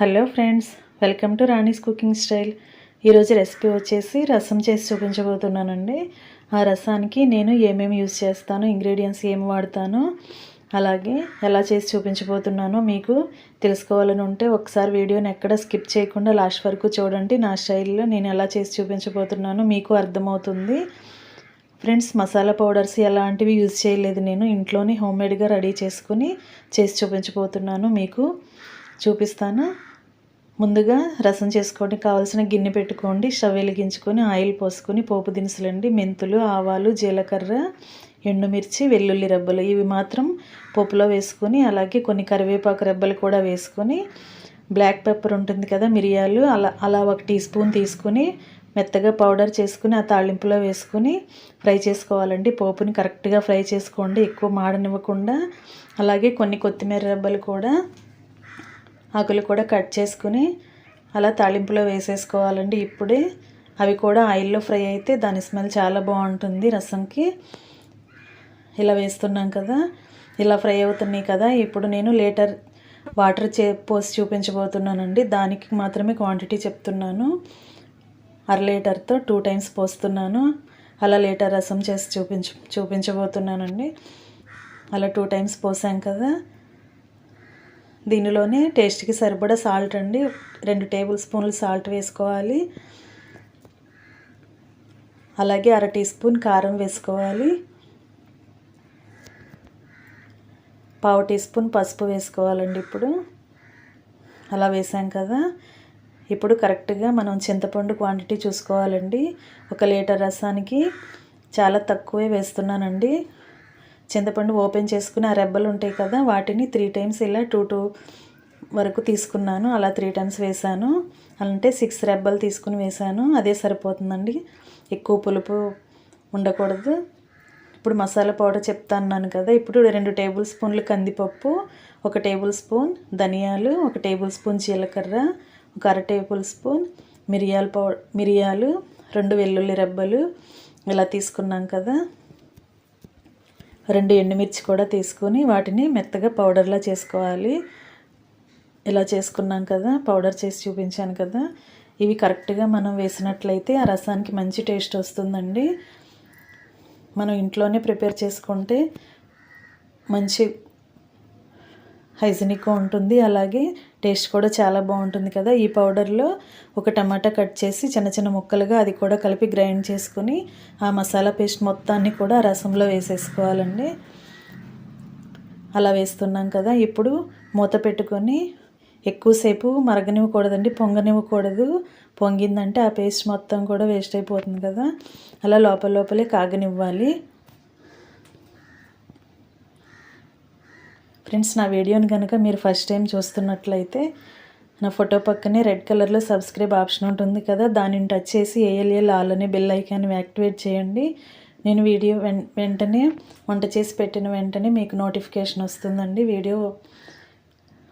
Hello friends welcome to Rani's cooking style. ఈరోజు recipe వచ్చేసి రసం చేసి చూపించబోతున్నానండి. ఆ రసానికి నేను ఏమేమి యూస్ చేస్తాను ఇంగ్రీడియంట్స్ ఏమి వాడతాను అలాగే ఎలా చేసి చూపించబోతున్నానో మీకు తెలుసుకోవాలని ఉంటే ఒకసారి వీడియోని ఎక్కడ స్కిప్ చేయకుండా లాస్ట్ వరకు చూడండి. నా స్టైల్లో నేను ఎలా చేసి చూపించబోతున్నానో మీకు అర్థమవుతుంది. ఫ్రెండ్స్ మసాలా పౌడర్స్ ఎలాంటివి యూజ్ చేయలేదు నేను. ఇంట్లోనే హోమ్మేడ్గా రెడీ చేసుకుని చేసి చూపించబోతున్నాను మీకు. చూపిస్తాను. ముందుగా రసం చేసుకోవడానికి కావాల్సిన గిన్నె పెట్టుకోండి స్టవ్ వెలిగించుకొని ఆయిల్ పోసుకొని పోపు దినుసులండి మెంతులు ఆవాలు జీలకర్ర ఎండుమిర్చి వెల్లుల్లి రెబ్బలు. ఇవి మాత్రం పోపులో వేసుకొని అలాగే కొన్ని కరివేపాకు రెబ్బలు కూడా వేసుకొని బ్లాక్ పెప్పర్ ఉంటుంది కదా మిరియాలు అలా అలా ఒక టీ స్పూన్ తీసుకొని మెత్తగా పౌడర్ చేసుకుని ఆ తాళింపులో వేసుకొని ఫ్రై చేసుకోవాలండి. పోపుని కరెక్ట్గా ఫ్రై చేసుకోండి ఎక్కువ మాడనివ్వకుండా. అలాగే కొన్ని కొత్తిమీర రెబ్బలు కూడా ఆకులు కూడా కట్ చేసుకుని అలా తాలింపులో వేసేసుకోవాలండి ఇప్పుడే. అవి కూడా ఆయిల్లో ఫ్రై అయితే దాని స్మెల్ చాలా బాగుంటుంది రసంకి. ఇలా వేస్తున్నాం కదా. ఇలా ఫ్రై అవుతున్నాయి కదా. ఇప్పుడు నేను లేటర్ వాటర్ చే పోసి చూపించబోతున్నానండి. దానికి మాత్రమే క్వాంటిటీ చెప్తున్నాను. అర లీటర్తో టూ టైమ్స్ పోస్తున్నాను. అలా లీటర్ రసం చేసి చూపించ చూపించబోతున్నానండి. అలా టూ టైమ్స్ పోసాం కదా. దీనిలోనే టేస్ట్కి సరిపడా సాల్ట్ అండి. రెండు టేబుల్ స్పూన్లు సాల్ట్ వేసుకోవాలి. అలాగే అర టీ స్పూన్ కారం వేసుకోవాలి. పావు టీ స్పూన్ పసుపు వేసుకోవాలండి ఇప్పుడు. అలా వేసాం కదా. ఇప్పుడు కరెక్ట్గా మనం చింతపండు క్వాంటిటీ చూసుకోవాలండి. ఒక లీటర్ రసానికి చాలా తక్కువే వేస్తున్నానండి. చింతపండు ఓపెన్ చేసుకుని ఆ రెబ్బలు ఉంటాయి కదా వాటిని త్రీ టైమ్స్ ఇలా టూ టూ వరకు తీసుకున్నాను. అలా త్రీ టైమ్స్ వేసాను. అంటే సిక్స్ రెబ్బలు తీసుకుని వేసాను. అదే సరిపోతుందండి. ఎక్కువ పులుపు ఉండకూడదు. ఇప్పుడు మసాలా పౌడర్ చెప్తాను కదా ఇప్పుడు రెండు టేబుల్ స్పూన్లు కందిపప్పు ఒక టేబుల్ స్పూన్ ధనియాలు ఒక టేబుల్ స్పూన్ జీలకర్ర ఒక అర టేబుల్ స్పూన్ మిరియాల పౌ మిరియాలు రెండు వెల్లుల్లి రెబ్బలు ఇలా తీసుకున్నాం కదా. రెండు ఎండుమిర్చి కూడా తీసుకొని వాటిని మెత్తగా పౌడర్లా చేసుకోవాలి. ఇలా చేసుకున్నాం కదా పౌడర్ చేసి చూపించాను కదా. ఇవి కరెక్ట్గా మనం వేసినట్లయితే ఆ రసానికి మంచి టేస్ట్ వస్తుందండి. మనం ఇంట్లోనే ప్రిపేర్ చేసుకుంటే మంచి హైజీనిక్గా ఉంటుంది. అలాగే టేస్ట్ కూడా చాలా బాగుంటుంది కదా. ఈ పౌడర్లో ఒక టమాటా కట్ చేసి చిన్న చిన్న ముక్కలుగా అది కూడా కలిపి గ్రైండ్ చేసుకుని ఆ మసాలా పేస్ట్ మొత్తాన్ని కూడా రసంలో వేసేసుకోవాలండి. అలా వేస్తున్నాం కదా. ఇప్పుడు మూత పెట్టుకొని ఎక్కువసేపు మరగనివ్వకూడదండి. పొంగనివ్వకూడదు. పొంగిందంటే ఆ పేస్ట్ మొత్తం కూడా వేస్ట్ అయిపోతుంది కదా. అలా లోపల లోపలే కాగనివ్వాలి. ఫ్రెండ్స్ నా వీడియోని కనుక మీరు ఫస్ట్ టైం చూస్తున్నట్లయితే నా ఫోటో పక్కనే రెడ్ కలర్లో సబ్స్క్రైబ్ ఆప్షన్ ఉంటుంది కదా దానిని టచ్ చేసి ఏఎల్ఏ ఆల్ అనే బెల్ ఐకాన్ యాక్టివేట్ చేయండి. నేను వీడియో వెంటనే వంట చేసి పెట్టిన వెంటనే మీకు నోటిఫికేషన్ వస్తుందండి. వీడియో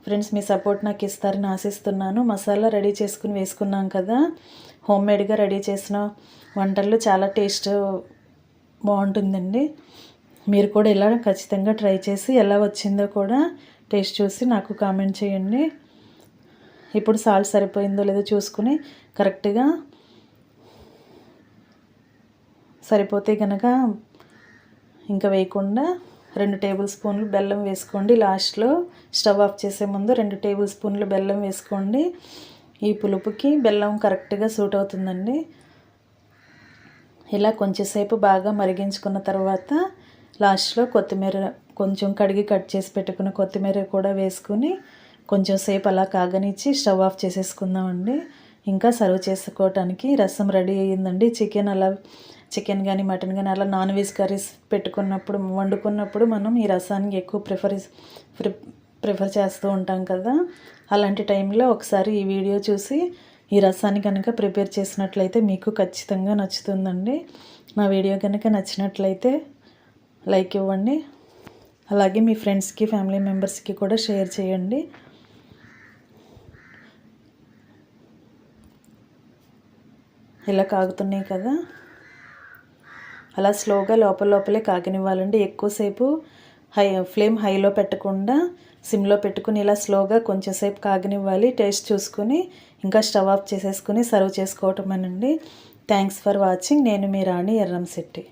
ఫ్రెండ్స్ మీ సపోర్ట్ నాకు ఇస్తారని ఆశిస్తున్నాను. మసాలా రెడీ చేసుకుని వేసుకున్నాం కదా హోమ్మేడ్గా రెడీ చేసిన వంటల్లో చాలా టేస్ట్ బాగుంటుందండి. మీరు కూడా ఇలా ఖచ్చితంగా ట్రై చేసి ఎలా వచ్చిందో కూడా టేస్ట్ చూసి నాకు కామెంట్ చేయండి. ఇప్పుడు సాల్ట్ సరిపోయిందో లేదో చూసుకుని కరెక్ట్గా సరిపోతే కనుక ఇంకా వేయకుండా రెండు టేబుల్ స్పూన్లు బెల్లం వేసుకోండి. లాస్ట్లో స్టవ్ ఆఫ్ చేసే ముందు రెండు టేబుల్ స్పూన్లు బెల్లం వేసుకోండి. ఈ పులుపుకి బెల్లం కరెక్ట్గా సూట్ అవుతుందండి. ఇలా కొంచెంసేపు బాగా మరిగించుకున్న తర్వాత లాస్ట్లో కొత్తిమీర కొంచెం కడిగి కట్ చేసి పెట్టుకున్న కొత్తిమీర కూడా వేసుకుని కొంచెం సేపు అలా కాగనిచ్చి స్టవ్ ఆఫ్ చేసేసుకుందామండి. ఇంకా సర్వ్ చేసుకోవటానికి రసం రెడీ అయ్యిందండి. చికెన్ అలా చికెన్ కానీ మటన్ కానీ అలా నాన్ వెజ్ కర్రీస్ పెట్టుకున్నప్పుడు వండుకున్నప్పుడు మనం ఈ రసానికి ఎక్కువ ప్రిఫర్ ప్రిఫర్ చేస్తూ ఉంటాం కదా. అలాంటి టైంలో ఒకసారి ఈ వీడియో చూసి ఈ రసాన్ని కనుక ప్రిపేర్ చేసినట్లయితే మీకు ఖచ్చితంగా నచ్చుతుందండి. నా వీడియో కనుక నచ్చినట్లయితే లైక్ ఇవ్వండి. అలాగే మీ ఫ్రెండ్స్కి ఫ్యామిలీ మెంబర్స్కి కూడా షేర్ చేయండి. ఇలా కాగుతున్నాయి కదా. అలా స్లోగా లోపల లోపలే కాగనివ్వాలండి. ఎక్కువసేపు హై ఫ్లేమ్ హైలో పెట్టకుండా సిమ్లో పెట్టుకుని ఇలా స్లోగా కొంచెంసేపు కాగనివ్వాలి. టేస్ట్ చూసుకుని ఇంకా స్టవ్ ఆఫ్ చేసేసుకుని సర్వ్ చేసుకోవటమేనండి. Thanks for watching. నేను మీ రాణి ఎర్రంశెట్టి